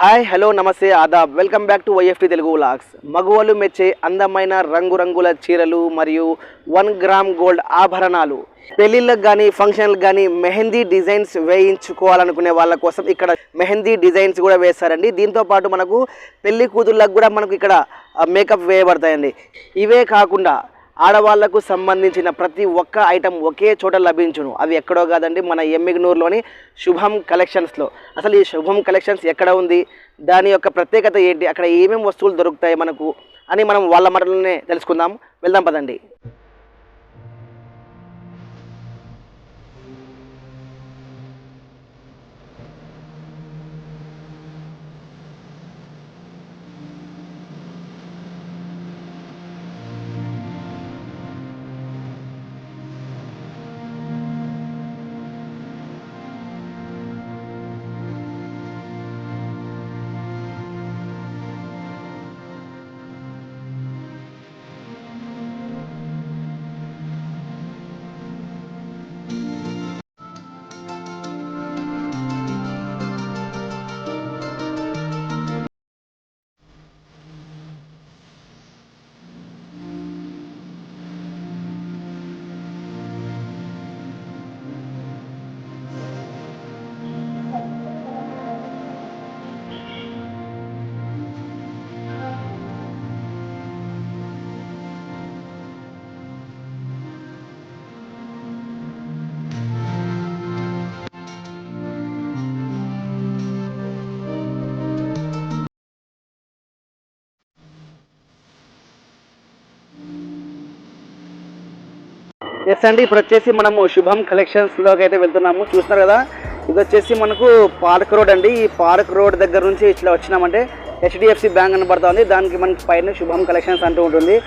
Hi hello నమస్తే Aadab. Welcome back to YFT Telugu vlogs. మగవాళ్ళు మెచ్చే అందమైన రంగురంగుల చీరలు మరియు వన్ గ్రామ్ గోల్డ్ ఆభరణాలు. పెళ్ళిళ్ళకి కానీ ఫంక్షన్లకు కానీ మెహందీ డిజైన్స్ వేయించుకోవాలనుకునే వాళ్ళ కోసం ఇక్కడ మెహందీ డిజైన్స్ కూడా వేస్తారండి. దీంతో పాటు మనకు పెళ్ళి కూతుళ్ళకు కూడా మనకు ఇక్కడ మేకప్ వేయబడతాయండి. ఇవే కాకుండా ఆడవాళ్ళకు సంబంధించిన ప్రతి ఒక్క ఐటెం ఒకే చోట లభించును. అవి ఎక్కడో కాదండి మన ఎమ్మిగ్నూరులోని శుభం కలెక్షన్స్లో. అసలు ఈ శుభం కలెక్షన్స్ ఎక్కడ ఉంది? దాని యొక్క ప్రత్యేకత ఏంటి? అక్కడ ఏమేమి వస్తువులు దొరుకుతాయి మనకు? అని మనం వాళ్ళ మాటలనే తెలుసుకుందాం. వెళ్దాం పదండి. ఎస్ అండి. ఇప్పుడు వచ్చేసి మనము శుభం కలెక్షన్స్లోకి అయితే వెళ్తున్నాము. చూస్తున్నారు కదా? ఇది వచ్చేసి మనకు పార్క్ రోడ్ అండి. ఈ పార్క్ రోడ్ దగ్గర నుంచి ఇట్లా వచ్చినామంటే హెచ్డిఎఫ్సి బ్యాంక్ కనబడుతుంది. దానికి మనకి పైన శుభం కలెక్షన్స్ అంటూ ఉంటుంది.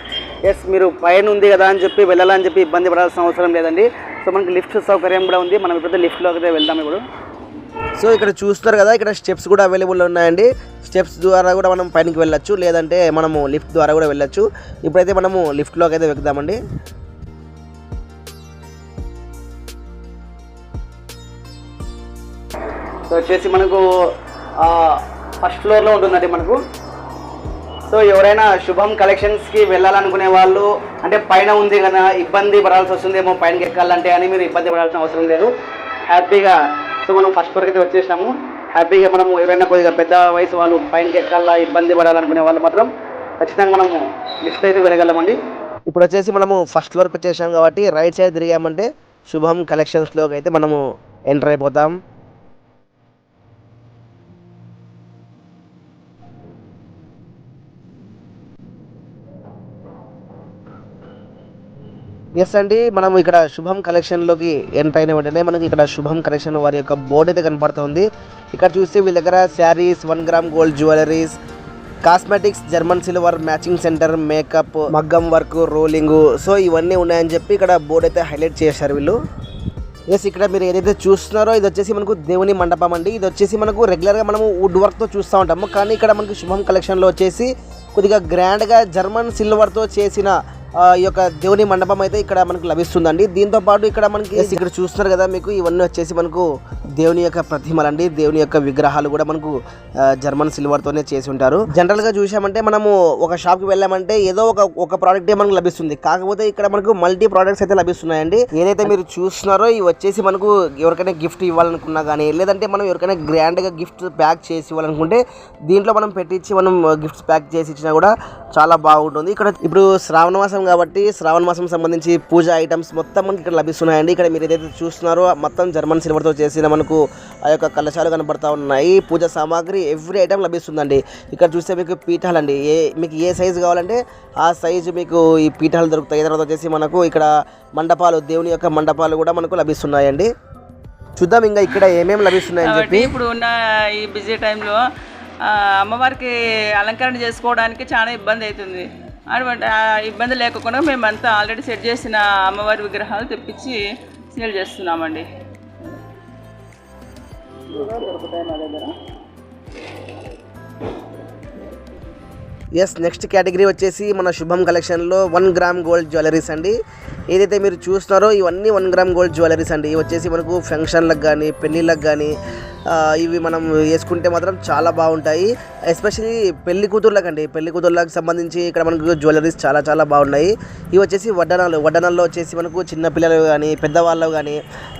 ఎస్ మీరు పైన ఉంది కదా అని చెప్పి వెళ్ళాలని చెప్పి ఇబ్బంది పడాల్సిన అవసరం లేదండి. సో మనకి లిఫ్ట్ సౌకర్యం కూడా ఉంది. మనం ఇప్పుడు లిఫ్ట్లోకి అయితే వెళ్దాం ఇప్పుడు. సో ఇక్కడ చూస్తారు కదా? ఇక్కడ స్టెప్స్ కూడా అవైలబుల్ ఉన్నాయండి. స్టెప్స్ ద్వారా కూడా మనం పైనకి వెళ్ళొచ్చు. లేదంటే మనము లిఫ్ట్ ద్వారా కూడా వెళ్ళొచ్చు. ఇప్పుడైతే మనము లిఫ్ట్లోకి అయితే వెళ్దామండి. సో వచ్చేసి మనకు ఫస్ట్ ఫ్లోర్లో ఉంటుందండి మనకు. సో ఎవరైనా శుభం కలెక్షన్స్కి వెళ్ళాలనుకునే వాళ్ళు అంటే పైన ఉంది కదా ఇబ్బంది పడాల్సి వస్తుందేమో పైనకి ఎక్కాలంటే అని మీరు ఇబ్బంది పడాల్సిన అవసరం లేదు. హ్యాపీగా సో మనం ఫస్ట్ ఫ్లోర్కి అయితే వచ్చేసినాము. హ్యాపీగా మనము ఎవరైనా కొద్దిగా పెద్ద వయసు వాళ్ళు పైనకి ఎక్కాలా ఇబ్బంది పడాలనుకునే వాళ్ళు మాత్రం ఖచ్చితంగా మనము లిఫ్ట్ అయితే వెళ్ళగలమండి ఇప్పుడు వచ్చేసి మనము ఫస్ట్ ఫ్లోర్కి వచ్చేసాం కాబట్టి రైట్ సైడ్ తిరిగామంటే శుభం కలెక్షన్స్లోకి అయితే మనము ఎంటర్ అయిపోతాం. ఎస్ అండి. మనం ఇక్కడ శుభం కలెక్షన్లోకి ఎంటర్ అయిన వెంటనే మనకి ఇక్కడ శుభం కలెక్షన్ వారి యొక్క బోర్డు అయితే కనపడుతుంది. ఇక్కడ చూస్తే వీళ్ళ దగ్గర saris one gram gold jewelleries cosmetics German silver matching centre makeup మగ్గం వర్క్ రోలింగ్ సో ఇవన్నీ ఉన్నాయని చెప్పి ఇక్కడ బోర్డు అయితే హైలైట్ చేశారు వీళ్ళు. ఎస్ ఇక్కడ మీరు ఏదైతే చూస్తున్నారో ఇది వచ్చేసి మనకు దేవుని మండపం అండి. ఇది వచ్చేసి మనకు రెగ్యులర్గా మనము వుడ్ వర్క్తో చూస్తూ ఉంటాము. కానీ ఇక్కడ మనకి శుభం కలెక్షన్లో వచ్చేసి కొద్దిగా గ్రాండ్గా జర్మన్ సిల్వర్తో చేసిన ఈ యొక్క దేవుని మండపం అయితే ఇక్కడ మనకు లభిస్తుందండి. దీంతో పాటు ఇక్కడ మనకి ఇక్కడ చూస్తున్నారు కదా మీకు ఇవన్నీ వచ్చేసి మనకు దేవుని యొక్క ప్రతిమలు అండి. దేవుని యొక్క విగ్రహాలు కూడా మనకు జర్మన్ సిల్వర్ తోనే చేసి ఉంటారు. జనరల్గా చూసామంటే మనము ఒక షాప్కి వెళ్ళామంటే ఏదో ఒక ఒక ప్రోడక్ట్ మనకు లభిస్తుంది. కాకపోతే ఇక్కడ మనకు మల్టీ ప్రోడక్ట్స్ అయితే లభిస్తున్నాయండి. ఏదైతే మీరు చూస్తున్నారో ఇవి వచ్చేసి మనకు ఎవరికైనా గిఫ్ట్ ఇవ్వాలనుకున్నా కానీ లేదంటే మనం ఎవరికైనా గ్రాండ్గా గిఫ్ట్ ప్యాక్ చేసి ఇవ్వాలనుకుంటే దీంట్లో మనం పెట్టించి మనం గిఫ్ట్స్ ప్యాక్ చేసి ఇచ్చినా కూడా చాలా బాగుంటుంది. ఇక్కడ ఇప్పుడు శ్రావణ మాసం కాబట్టి శ్రావణ మాసం సంబంధించి పూజ ఐటమ్స్ మొత్తం మనకి ఇక్కడ లభిస్తున్నాయండి. ఇక్కడ మీరు ఏదైతే చూస్తున్నారో మొత్తం జర్మన్ సిల్వర్తో చేసిన మనకు ఆ యొక్క కలశాలు కనబడతా ఉన్నాయి. పూజ సామాగ్రి ఎవ్రీ ఐటమ్ లభిస్తుందండి. ఇక్కడ చూస్తే మీకు పీఠాలండి. ఏ మీకు ఏ సైజు కావాలంటే ఆ సైజు మీకు ఈ పీఠాలు దొరుకుతాయి. తర్వాత వచ్చేసి మనకు ఇక్కడ మండపాలు దేవుని యొక్క మండపాలు కూడా మనకు లభిస్తున్నాయండి. చూద్దాం ఇంకా ఇక్కడ ఏమేమి లభిస్తున్నాయని చెప్పి. ఇప్పుడు ఉన్న ఈ బిజీ టైంలో అమ్మవారికి అలంకరణ చేసుకోవడానికి చాలా ఇబ్బంది అవుతుంది. అటువంటి ఇబ్బంది లేకుండా మేమంతా ఆల్రెడీ సెట్ చేసిన అమ్మవారి విగ్రహాలు తెప్పించి సేల్ చేస్తున్నామండి. ఎస్ నెక్స్ట్ కేటగిరీ వచ్చేసి మన శుభం కలెక్షన్లో వన్ గ్రామ్ గోల్డ్ జ్యువెలరీస్ అండి. ఏదైతే మీరు చూస్తున్నారో ఇవన్నీ వన్ గ్రామ్ గోల్డ్ జ్యువెలరీస్ అండి. ఇవి వచ్చేసి మనకు ఫంక్షన్లకు కానీ పెళ్ళిళ్ళకి కానీ ఇవి మనం వేసుకుంటే మాత్రం చాలా బాగుంటాయి. ఎస్పెషల్లీ పెళ్ళి కూతుర్లకండి. పెళ్ళి కూతుర్లకు సంబంధించి ఇక్కడ మనకు జ్యువెలరీస్ చాలా చాలా బాగున్నాయి. ఇవి వచ్చేసి వడ్డనాలు. వడ్డనాల్లో వచ్చేసి మనకు చిన్న పిల్లలు కానీ పెద్దవాళ్ళు కానీ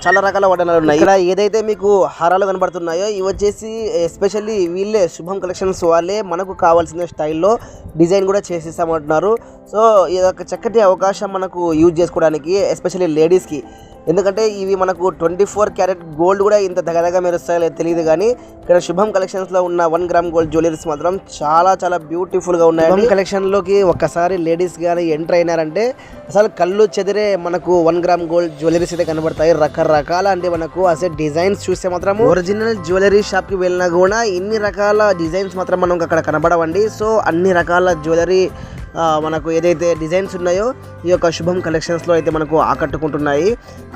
చాలా రకాల వడ్డనాలు ఉన్నాయి. ఇక్కడ ఏదైతే మీకు హారాలు కనబడుతున్నాయో ఇవి వచ్చేసి ఎస్పెషల్లీ వీళ్ళే శుభం కలెక్షన్స్ వాళ్ళే మనకు కావాల్సిన స్టైల్లో డిజైన్ కూడా చేసేసామంటున్నారు సో ఇది ఒక చక్కటి అవకాశం మనకు యూజ్ చేసుకోవడానికి ఎస్పెషల్లీ లేడీస్కి ఎందుకంటే ఇవి మనకు ట్వంటీ ఫోర్ క్యారెట్ గోల్డ్ కూడా ఇంత దగ్గరగా మెరుస్తాయో లేదో తెలియదు కానీ ఇక్కడ శుభం కలెక్షన్స్లో ఉన్న వన్ గ్రామ్ గోల్డ్ జ్యువెలరీస్ మాత్రం చాలా చాలా బ్యూటిఫుల్గా ఉన్నాయి శుభం కలెక్షన్లోకి ఒక్కసారి లేడీస్ కానీ ఎంటర్ అయినారంటే అసలు కళ్ళు చెదిరే మనకు వన్ గ్రామ్ గోల్డ్ జ్యువెలరీస్ అయితే కనబడతాయి. రకరకాల అంటే మనకు అసలు డిజైన్స్ చూస్తే మాత్రం ఒరిజినల్ జ్యువెలరీ షాప్కి వెళ్ళినా కూడా ఇన్ని రకాల డిజైన్స్ మాత్రం మనకు అక్కడ కనబడవండి. సో అన్ని రకాల జ్యువెలరీ మనకు ఏదైతే డిజైన్స్ ఉన్నాయో ఈ యొక్క శుభం కలెక్షన్స్లో అయితే మనకు ఆకట్టుకుంటున్నాయి.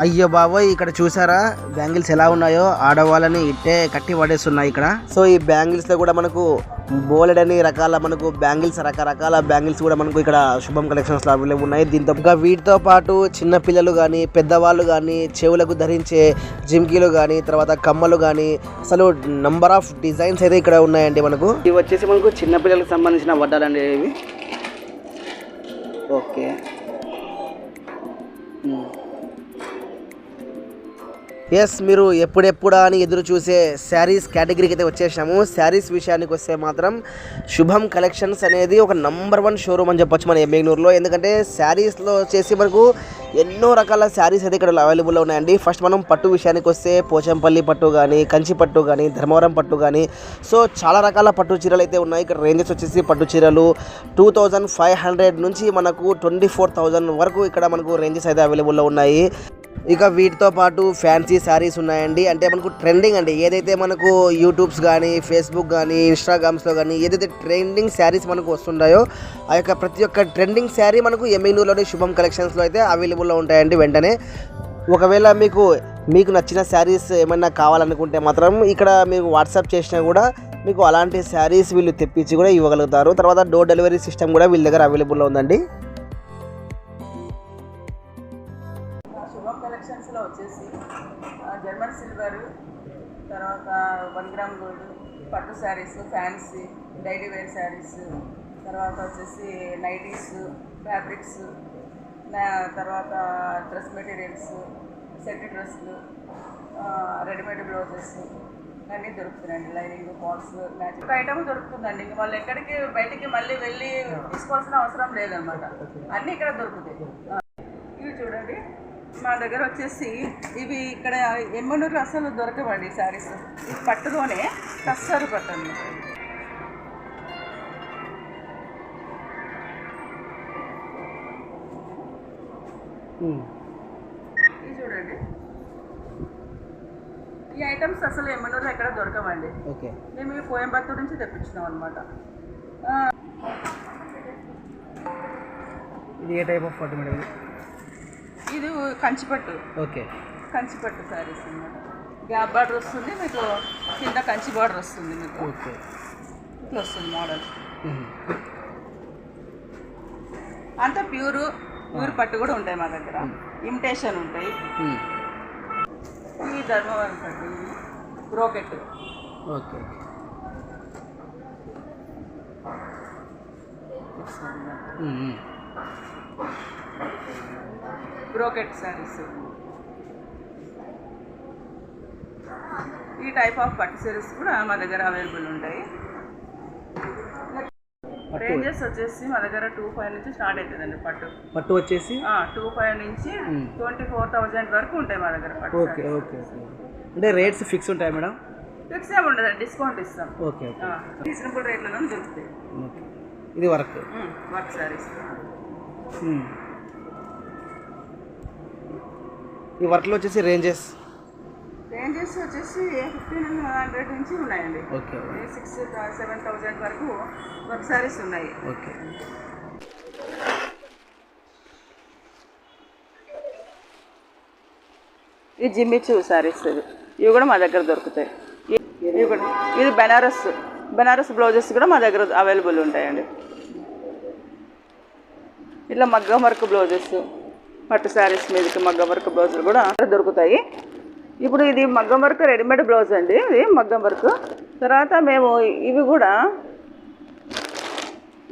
అయ్యో బాబోయ్ ఇక్కడ చూసారా? బ్యాంగిల్స్ ఎలా ఉన్నాయో ఆడవాళ్ళని ఇట్టే కట్టి పడేస్తున్నాయి ఇక్కడ. సో ఈ బ్యాంగిల్స్లో కూడా మనకు బోలెడని రకాల మనకు బ్యాంగిల్స్ రకరకాల బ్యాంగిల్స్ కూడా మనకు ఇక్కడ శుభం కలెక్షన్స్లో అవైలబుల్ ఉన్నాయి. దీంతో వీటితో పాటు చిన్న పిల్లలు కానీ పెద్దవాళ్ళు కానీ చెవులకు ధరించే జిమ్కీలు కానీ తర్వాత కమ్మలు కానీ అసలు నంబర్ ఆఫ్ డిజైన్స్ అయితే ఇక్కడ ఉన్నాయండి మనకు. ఇవి వచ్చేసి మనకు చిన్న పిల్లలకు సంబంధించిన వడ్డాలండి ఇవి. ఓకే. ఎస్ మీరు ఎప్పుడెప్పుడా అని ఎదురు చూసే శారీస్ కేటగిరీకి అయితే వచ్చేసాము శారీస్ విషయానికి వస్తే మాత్రం శుభం కలెక్షన్స్ అనేది ఒక నంబర్ వన్ షోరూమ్ అని చెప్పొచ్చు మన ఎమ్మెగ్నూరులో ఎందుకంటే శారీస్లో వచ్చేసి మనకు ఎన్నో రకాల శారీస్ అయితే ఇక్కడ అవైలబుల్లో ఉన్నాయండి. ఫస్ట్ మనం పట్టు విషయానికి వస్తే పోచంపల్లి పట్టు కానీ కంచి పట్టు కానీ ధర్మవరం పట్టు కానీ సో చాలా రకాల పట్టు చీరలు అయితే ఉన్నాయి. ఇక్కడ రేంజెస్ వచ్చేసి పట్టు చీరలు టూ థౌజండ్ ఫైవ్ హండ్రెడ్ నుంచి మనకు ట్వంటీ ఫోర్ థౌజండ్ వరకు ఇక్కడ మనకు రేంజెస్ అయితే అవైలబుల్లో ఉన్నాయి. ఇక వీటితో పాటు ఫ్యాన్సీ శారీస్ ఉన్నాయండి. అంటే మనకు ట్రెండింగ్ అండి. ఏదైతే మనకు యూట్యూబ్స్ కానీ ఫేస్బుక్ కానీ ఇన్స్టాగ్రామ్స్లో కానీ ఏదైతే ట్రెండింగ్ శారీస్ మనకు వస్తుంటాయో ఆ యొక్క ప్రతి ఒక్క ట్రెండింగ్ శారీ మనకు ఎమ్మెల్యూలోని శుభం కలెక్షన్స్లో అయితే అవైలబుల్ అవైలబుల్లో ఉంటాయండి వెంటనే. ఒకవేళ మీకు మీకు నచ్చిన శారీస్ ఏమైనా కావాలనుకుంటే మాత్రం ఇక్కడ మీకు వాట్సాప్ చేసినా కూడా మీకు అలాంటి శారీస్ వీళ్ళు తెప్పించి కూడా ఇవ్వగలుగుతారు. తర్వాత డోర్ డెలివరీ సిస్టమ్ కూడా వీళ్ళ దగ్గర అవైలబుల్లో ఉందండి. శుభం కలెక్షన్స్లో వచ్చేసి జర్మన్ సిల్వర్ తర్వాత వన్ గ్రామ్ గోల్డ్ పట్టు saris fancy daily wear saris తర్వాత వచ్చేసి నైటీస్ ఫ్యాబ్రిక్స్ తర్వాత డ్రెస్ మెటీరియల్స్ సెట్ డ్రెస్సులు రెడీమేడ్ బ్లౌజెస్ అన్నీ దొరుకుతున్నాయండి. లైనింగ్ పాట్స్ మ్యాచ్ ఒక ఐటమ్ దొరుకుతుందండి. ఇంక వాళ్ళు ఎక్కడికి బయటికి మళ్ళీ వెళ్ళి తీసుకోవాల్సిన అవసరం లేదనమాట. అన్నీ ఇక్కడ దొరుకుతాయి. ఇవి చూడండి. మా దగ్గర వచ్చేసి ఇవి ఇక్కడ ఎమ్మనూరు అసలు దొరకవండి శారీస్. ఇది పట్టులోనే కస్తారు పట్టండి ఇది చూడండి. ఈ ఐటమ్స్ అసలు ఎమ్మనూరు ఎక్కడ దొరకవండి. ఓకే మేము ఇవి కోయంబత్తూరు నుంచి తెప్పించినాం అనమాట ఇది ఏ టైప్ ఆఫ్ ఫోటో మేడం ఇది? కంచిపట్టు. ఓకే కంచిపట్టు శారీస్ అన్నమాట. గ్యాప్ బార్డర్ వస్తుంది మీకు కింద కంచి బార్డర్ వస్తుంది మీకు. ఓకే ఇట్లా వస్తుంది మోడల్ అంతా ప్యూర్ ప్యూర్ పట్టు కూడా ఉంటాయి మా దగ్గర. ఇమిటేషన్ ఉంటాయి. ఈ ధర్మవరం పట్టు బ్రోకెట్ ఓకే. బ్రోకెట్ శారీస్ ఈ టైప్ ఆఫ్ పట్టు శారీస్ కూడా మా దగ్గర అవైలబుల్ ఉంటాయి. రేంజెస్ వచ్చేసి మా దగ్గర టూ ఫైవ్ నుంచి స్టార్ట్ అవుతుందండి పట్టు. పట్టు వచ్చేసి? టూ ఫైవ్ నుంచి ట్వంటీ ఫోర్ థౌజండ్ వరకు ఉంటాయి మా దగ్గర పట్టు ఓకే ఓకే అంటే రేట్స్ ఫిక్స్ ఉంటాయి మేడం? ఫిక్స్ ఏమి ఉండదు డిస్కౌంట్ ఇస్తాం. ఓకే రీజనబుల్ రేట్లలో దొరుకుతాయి. ఇది వర్క్? వర్క్ శారీస్ ఈ వర్క్లో వచ్చేసి రేంజెస్ రేంజెస్ వచ్చేసి ఫిఫ్టీన్ హండ్రెడ్ నుంచి ఉన్నాయండి. ఓకే. సిక్స్ సెవెన్ థౌజండ్ వరకు వర్క్ శారీస్ ఉన్నాయి. ఓకే. ఈ జిమ్మిచు శారీస్ ఇవి ఇవి కూడా మా దగ్గర దొరుకుతాయి. ఇవి కూడా. ఇది బెనారస్. బెనారస్ బ్లౌజెస్ కూడా మా దగ్గర అవైలబుల్ ఉంటాయండి. ఇట్లా మగ్గం వర్క్ బ్లౌజెస్ పట్టు శారీస్ మీదకి మగ్గం వర్క్ బ్లౌజులు కూడా దొరుకుతాయి. ఇప్పుడు ఇది మగ్గం వర్క్ రెడీమేడ్ బ్లౌజ్ అండి ఇది మగ్గం వర్క్. తర్వాత మేము ఇవి కూడా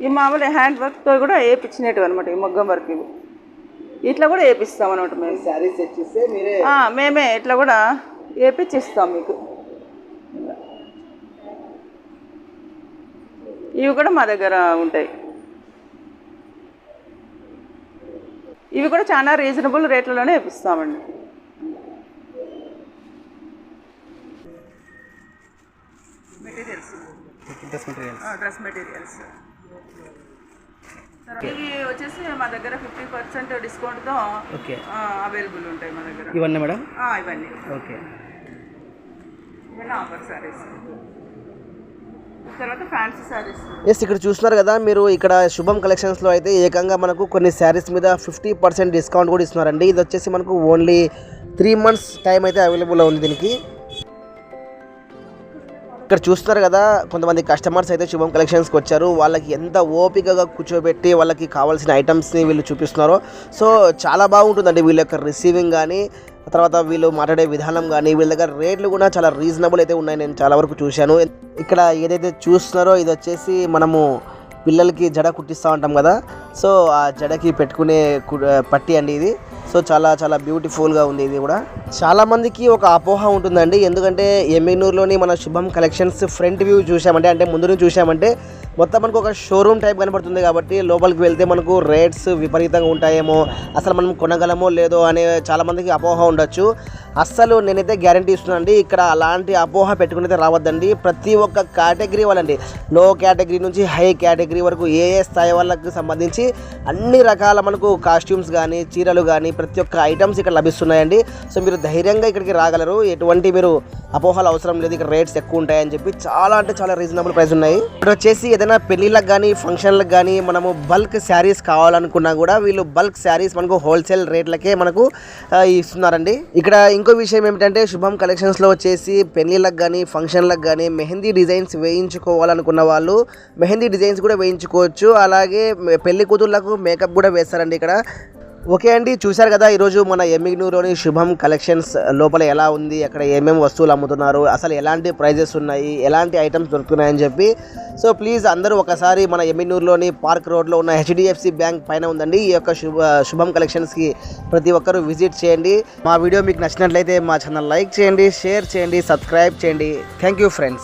ఈ మామూలు హ్యాండ్ వర్క్తో కూడా వేయించినట్టు అనమాట ఈ మగ్గం వర్క్ ఇవి. ఇట్లా కూడా వేపిస్తాం అనమాట మేము. శారీస్ మేమే ఇట్లా కూడా వేపించి ఇస్తాం మీకు. ఇవి కూడా మా దగ్గర ఉంటాయి. ఇవి కూడా చాలా రీజనబుల్ రేట్లలోనే వేపిస్తామండి materials dress material dress materials. ఇవి వచ్చేసి మా దగ్గర ఫిఫ్టీ పర్సెంట్ డిస్కౌంట్తో ఓకే. అవైలబుల్ ఉంటాయి మా దగ్గర. ఇవన్నీ మేడం? ఆ, ఇవన్నీ. ఓకే. ఇవన్నీ ఆఫర్ సారీస్ ఎస్ ఇక్కడ చూస్తున్నారు కదా మీరు ఇక్కడ శుభం కలెక్షన్స్లో అయితే ఏకంగా మనకు కొన్ని శారీస్ మీద ఫిఫ్టీ పర్సెంట్ డిస్కౌంట్ కూడా ఇస్తున్నారండి. ఇది వచ్చేసి మనకు ఓన్లీ త్రీ మంత్స్ టైం అయితే అవైలబుల్లో ఉంది దీనికి. ఇక్కడ చూస్తున్నారు కదా కొంతమంది కస్టమర్స్ అయితే శుభం కలెక్షన్స్కి వచ్చారు. వాళ్ళకి ఎంత ఓపికగా కూర్చోబెట్టి వాళ్ళకి కావాల్సిన ఐటమ్స్ని వీళ్ళు చూపిస్తున్నారో. సో చాలా బాగుంటుందండి వీళ్ళ యొక్క రిసీవింగ్ కానీ తర్వాత వీళ్ళు మాట్లాడే విధానం కానీ వీళ్ళ దగ్గర రేట్లు కూడా చాలా రీజనబుల్ అయితే ఉన్నాయి. నేను చాలా వరకు చూశాను. ఇక్కడ ఏదైతే చూస్తున్నారో ఇది వచ్చేసి మనము పిల్లలకి జడ కుట్టిస్తూ ఉంటాం కదా. సో ఆ జడకి పెట్టుకునే కు- పట్టి అండి ఇది. సో చాలా చాలా బ్యూటిఫుల్గా ఉంది ఇది కూడా. చాలామందికి ఒక అపోహ ఉంటుందండి. ఎందుకంటే ఎమ్మినూరులోని మన శుభం కలెక్షన్స్ ఫ్రంట్ వ్యూ చూసామంటే అంటే ముందు నుంచి చూసామంటే మొత్తం మనకు ఒక షోరూమ్ టైప్ కనబడుతుంది కాబట్టి లోపలికి వెళ్తే మనకు రేట్స్ విపరీతంగా ఉంటాయేమో. అసలు మనం కొనగలమో లేదో అనే చాలామందికి అపోహ ఉండొచ్చు. అస్సలు నేనైతే గ్యారంటీ ఇస్తున్నానండి ఇక్కడ అలాంటి అపోహ పెట్టుకుని అయితే రావద్దండి. ప్రతి ఒక్క కేటగిరీ వాళ్ళండి లో కేటగిరీ నుంచి హై కేటగిరీ వరకు ఏ ఏ స్థాయి వాళ్ళకి సంబంధించి అన్ని రకాల మనకు కాస్ట్యూమ్స్ కానీ చీరలు కానీ ప్రతి ఒక్క ఐటమ్స్ ఇక్కడ లభిస్తున్నాయండి. సో మీరు ధైర్యంగా ఇక్కడికి రాగలరు. ఎటువంటి మీరు అపోహలు అవసరం లేదు ఇక్కడ రేట్స్ ఎక్కువ ఉంటాయని చెప్పి చాలా అంటే చాలా రీజనబుల్ ప్రైస్ ఉన్నాయి. ఇక్కడ వచ్చేసి ఏదైనా పెళ్ళిళ్ళకి కానీ ఫంక్షన్లకు కానీ మనము బల్క్ శారీస్ కావాలనుకున్నా కూడా వీళ్ళు బల్క్ శారీస్ మనకు హోల్సేల్ రేట్లకే మనకు ఇస్తున్నారండి. ఇక్కడ ఇంకో విషయం ఏమిటంటే శుభం కలెక్షన్స్లో వచ్చేసి పెళ్ళిళ్ళకి కానీ ఫంక్షన్లకు కానీ మెహందీ డిజైన్స్ వేయించుకోవాలనుకున్న వాళ్ళు మెహందీ డిజైన్స్ కూడా వేయించుకోవచ్చు. అలాగే పెళ్ళి కూతుర్లకు మేకప్ కూడా వేస్తారండి ఇక్కడ. ఓకే అండి చూశారు కదా ఈరోజు మన ఎమ్మిగ్నూరులోని శుభం కలెక్షన్స్ లోపల ఎలా ఉంది అక్కడ ఏమేమి వస్తువులు అమ్ముతున్నారు అసలు ఎలాంటి ప్రైజెస్ ఉన్నాయి ఎలాంటి ఐటమ్స్ దొరుకుతున్నాయని చెప్పి. సో ప్లీజ్ అందరూ ఒకసారి మన ఎమ్మిగ్నూరులోని పార్క్ రోడ్లో ఉన్న హెచ్డిఎఫ్సి బ్యాంక్ పైన ఉందండి ఈ యొక్క శుభ శుభం కలెక్షన్స్కి ప్రతి ఒక్కరూ విజిట్ చేయండి. మా వీడియో మీకు నచ్చినట్లయితే మా ఛానల్ లైక్ చేయండి షేర్ చేయండి సబ్స్క్రైబ్ చేయండి. Thank you friends.